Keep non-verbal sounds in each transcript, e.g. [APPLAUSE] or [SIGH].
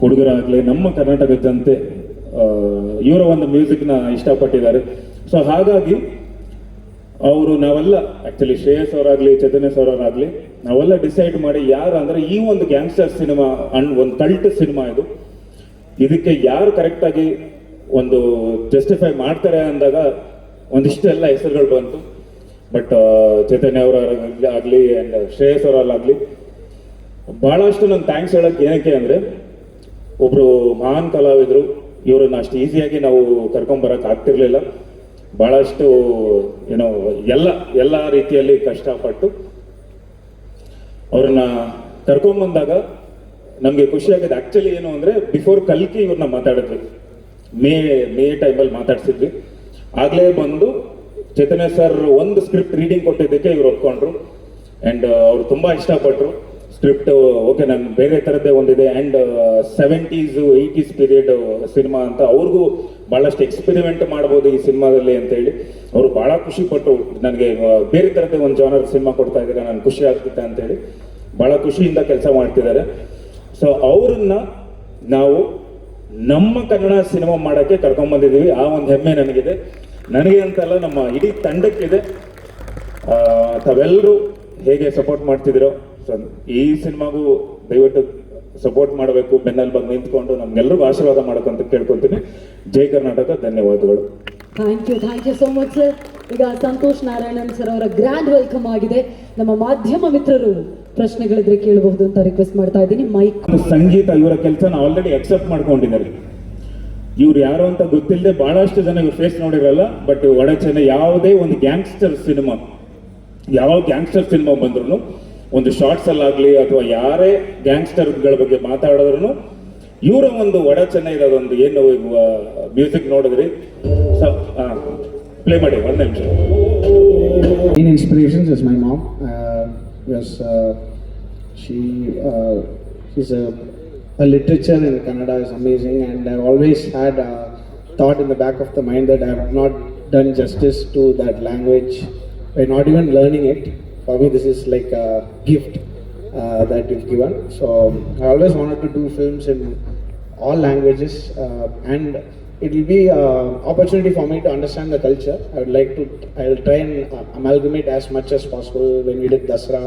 ಹುಡುಗರಾಗಲಿ, ನಮ್ಮ ಕರ್ನಾಟಕದಂತೆ ಇವರ ಒಂದು ಮ್ಯೂಸಿಕ್ನ ಇಷ್ಟಪಟ್ಟಿದ್ದಾರೆ. ಸೊ ಹಾಗಾಗಿ ಅವರು ನಾವೆಲ್ಲ ಆ್ಯಕ್ಚುಲಿ ಶ್ರೇಯಸ್ ಅವರಾಗ್ಲಿ, ಚೈತನ್ಯ ಸರ್ ಅವರಾಗ್ಲಿ, ನಾವೆಲ್ಲ ಡಿಸೈಡ್ ಮಾಡಿ ಯಾರು ಅಂದ್ರೆ ಈ ಒಂದು ಗ್ಯಾಂಗ್ಸ್ಟರ್ ಸಿನಿಮಾ ಅಂಡ್ ಒಂದು ಕಲ್ಟ್ ಸಿನಿಮಾ ಇದು. ಇದಕ್ಕೆ ಯಾರು ಕರೆಕ್ಟಾಗಿ ಒಂದು ಜಸ್ಟಿಫೈ ಮಾಡ್ತಾರೆ ಅಂದಾಗ ಒಂದಿಷ್ಟೆಲ್ಲ ಹೆಸರುಗಳು ಬಂತು. ಬಟ್ ಚೈತನ್ಯ ಅವರಾಗಲಿ ಆಗಲಿ ಆ್ಯಂಡ್ ಶ್ರೇಯಸ್ ಅವರಲ್ಲಾಗಲಿ ಭಾಳಷ್ಟು ನಾನು ಥ್ಯಾಂಕ್ಸ್ ಹೇಳೋಕ್ಕೆ ಏನಕ್ಕೆ ಅಂದರೆ ಒಬ್ಬರು ಮಹಾನ್ ಕಲಾವಿದರು. ಇವರನ್ನ ಅಷ್ಟು ಈಸಿಯಾಗಿ ನಾವು ಕರ್ಕೊಂಬರಕ್ಕೆ ಆಗ್ತಿರ್ಲಿಲ್ಲ. ಭಾಳಷ್ಟು ಏನೋ ಎಲ್ಲ ಎಲ್ಲ ರೀತಿಯಲ್ಲಿ ಕಷ್ಟಪಟ್ಟು ಅವ್ರನ್ನ ಕರ್ಕೊಂಬಂದಾಗ ನಮಗೆ ಖುಷಿ ಆಗಿದೆ. ಆಕ್ಚುಲಿ ಏನು ಅಂದ್ರೆ ಬಿಫೋರ್ ಕಲ್ಕಿ ಇವ್ರನ್ನ ಮಾತಾಡಿದ್ವಿ. ಮೇ ಮೇ ಟೈಮಲ್ಲಿ ಮಾತಾಡ್ಸಿದ್ವಿ. ಆಗ್ಲೇ ಬಂದು ಚೈತನ್ಯ ಸರ್ ಒಂದು ಸ್ಕ್ರಿಪ್ಟ್ ರೀಡಿಂಗ್ ಕೊಟ್ಟಿದ್ದಕ್ಕೆ ಇವ್ರು ಒಪ್ಕೊಂಡ್ರು. ಅಂಡ್ ಅವ್ರು ತುಂಬಾ ಇಷ್ಟಪಟ್ರು. ಸ್ಕ್ರಿಪ್ಟ್, ಓಕೆ, ನಾನು ಬೇರೆ ಥರದ್ದೇ ಒಂದಿದೆ. And seventies eighties period cinema ಅಂತ ಅವ್ರಿಗೂ ಬಹಳಷ್ಟು ಎಕ್ಸ್ಪೆರಿಮೆಂಟ್ ಮಾಡ್ಬೋದು ಈ ಸಿನಿಮಾದಲ್ಲಿ ಅಂತ ಹೇಳಿ. ಅವರು ಬಹಳ ಖುಷಿ ಪಟ್ಟರು ನನಗೆ ಬೇರೆ ಥರದ್ದೇ ಒಂದು ಜಾನರ್ ಸಿನಿಮಾ ಕೊಡ್ತಾ ಇದ್ದಾರೆ. ನಾನು ಖುಷಿ ಆಗ್ತಿದೆ ಅಂತ ಹೇಳಿ. ಬಹಳ ಖುಷಿಯಿಂದ ಕೆಲಸ ಮಾಡ್ತಿದ್ದಾರೆ. ಸೊ ಅವ್ರನ್ನ ನಾವು ನಮ್ಮ ಕನ್ನಡ ಸಿನಿಮಾ ಮಾಡೋಕ್ಕೆ ಕರ್ಕೊಂಡ್ಬಂದಿದ್ದೀವಿ ಆ ಒಂದು ಹೆಮ್ಮೆ ನನಗಿದೆ. ನನಗೆ ಅಂತಲ್ಲ, ನಮ್ಮ ಇಡೀ ತಂಡಕ್ಕಿದೆ. ತಾವೆಲ್ಲರೂ ಹೇಗೆ ಸಪೋರ್ಟ್ ಮಾಡ್ತಿದ್ದೀರೋ ಸೊ ಈ ಸಿನಿಮಾಗೂ ದಯವಿಟ್ಟು ಸಪೋರ್ಟ್ ಮಾಡಬೇಕು ಬೆನ್ನಲ್ಲಿ ಬಂದು ನಿಂತ್ಕೊಂಡು ನಮ್ಗೆಲ್ರಿಗೂ ಆಶೀರ್ವಾದ ಮಾಡಕ್ಕಂತ ಕೇಳ್ಕೊತೀನಿ ಜೈ ಕರ್ನಾಟಕ ಧನ್ಯವಾದಗಳು. Thank you thank you so much sir ಈಗ ಸಂತೋಷ್ ನಾರಾಯಣನ್ ಸರ್ ಅವರ ಗ್ರ್ಯಾಂಡ್ ವೆಲ್ಕಮ್ ಆಗಿದೆ. ನಮ್ಮ ಮಾಧ್ಯಮ ಮಿತ್ರರು ಪ್ರಶ್ನೆಗಳಿದ್ರೆ ಕೇಳಬಹುದು ಅಂತ ರಿಕ್ವೆಸ್ಟ್ ಮಾಡ್ತಾ ಇದ್ದೀನಿ. ಮೈಕ್ ಸಂಗೀತ ಇವರ ಕೆಲಸನ ಆಲ್ರೆಡಿ ಅಕ್ಸೆಪ್ಟ್ ಮಾಡ್ಕೊಂಡಿದ್ದಾರೆ ಇವ್ರು ಯಾರು ಅಂತ ಗೊತ್ತಿಲ್ಲದೆ ಬಹಳಷ್ಟು ಜನ ಇವ್ರ ಫೇಸ್ ನೋಡಿರಲ್ಲ ಬಟ್ ಒಡಚನೆ ಯಾವುದೇ ಒಂದು ಗ್ಯಾಂಗ್ಸ್ಟರ್ ಸಿನಿಮಾ ಯಾವ ಗ್ಯಾಂಗ್ಸ್ಟರ್ ಸಿನಿಮಾ ಬಂದ್ರು ಒಂದು ಶಾರ್ಟ್ಸಲ್ಲಾಗಲಿ ಅಥವಾ ಯಾರೇ ಗ್ಯಾಂಗ್ಸ್ಟರ್ಗಳ ಬಗ್ಗೆ ಮಾತಾಡಿದ್ರು ಇವರ ಒಂದು ಒಡಚನೆ ಇರೋದೊಂದು ಏನು ಮ್ಯೂಸಿಕ್ ನೋಡಿದ್ರಿ? ಪ್ಲೇ ಮಾಡಿ, ಒಂದು ನಿಮಿಷ. In inspirations is my mom as she is a literature in Kannada is amazing and I always had thought in the back of the mind that I have not done justice to that language I not even learning it For me, this is like a gift uh, that you've given. So I always wanted to do films in all languages uh, and it will be an opportunity for me to understand the culture. I would like to i will try and uh, amalgamate as much as possible. When we did dasra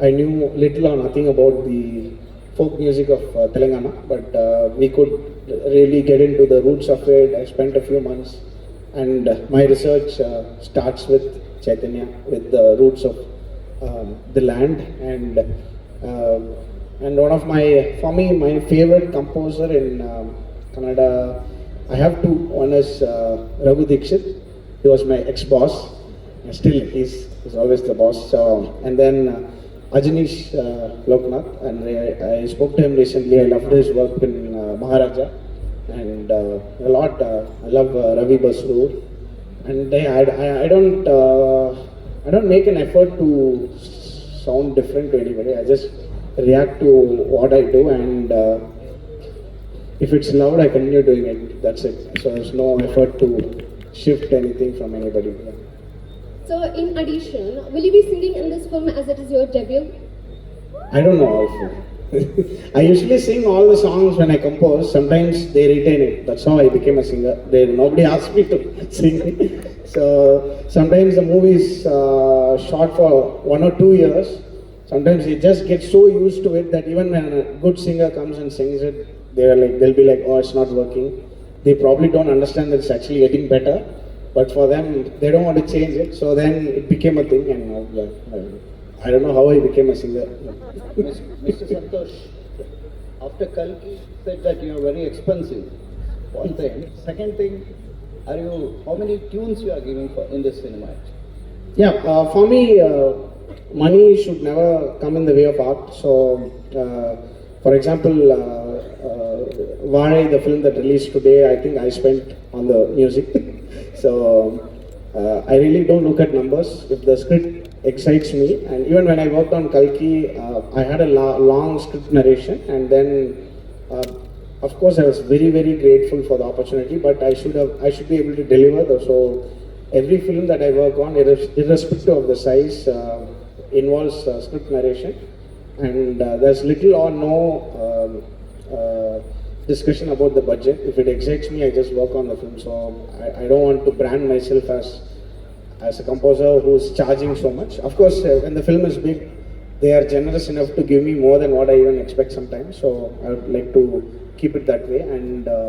i knew little or nothing about the folk music of uh, telangana but uh, we could really get into the roots of it. I spent a few months and uh, my research uh, starts with chaitanya with the roots of um, the land and um, and one of my for me my favorite composer in um, Kannada I have two. One is uh, Raghu Dixit. He was my ex boss still he's, he's always the boss. So and then uh, Ajanish uh, Loknath. And I, I spoke to him recently. I loved his work in uh, Maharaja. And uh, a lot uh, I love uh, Ravi Basroor and I, I, I don't uh, I don't make an effort to sound different to anybody. I just react to what I do, and uh, if it's loud, I continue doing it. That's it. So there's no effort to shift anything from anybody. So, in addition, will you be singing in this film as it is your debut? I don't know also. [LAUGHS] I usually sing all the songs when I compose. Sometimes they retain it. That's how I became a singer. They nobody asked me to [LAUGHS] sing. So sometimes the movie is uh, shot for one or two years. Sometimes you just get so used to it that even when a good singer comes and sings it, they're like they'll be like, oh, it's not working. They probably don't understand that it's actually getting better. But for them, they don't want to change it. So then it became a thing, and uh, I don't know how I became a singer. Mr. Santosh, after Kalki said that you are very expensive. One thing. Second thing, are you how many tunes you are giving for in this cinema? Yeah, uh, for me, uh, money should never come in the way of art. So, uh, for example, uh, uh, Varai, the film that released today, I think I spent on the music. [LAUGHS] so, uh, I really don't look at numbers. If the script excites me, and even when I worked on Kalki, uh, I had a long script narration, and then. Uh, of course, I was very, very grateful for the opportunity, but I should have, I should be able to deliver. So, every film that I work on, irrespective of the size, uh, involves uh, script narration, and uh, there's little or no um, uh, discussion about the budget. If it excites me, I just work on the film. So I, I don't want to brand myself as as a composer who's charging so much. Of course, uh, when the film is big, they are generous enough to give me more than what I even expect sometimes. So I would like to keep it that way and. Uh,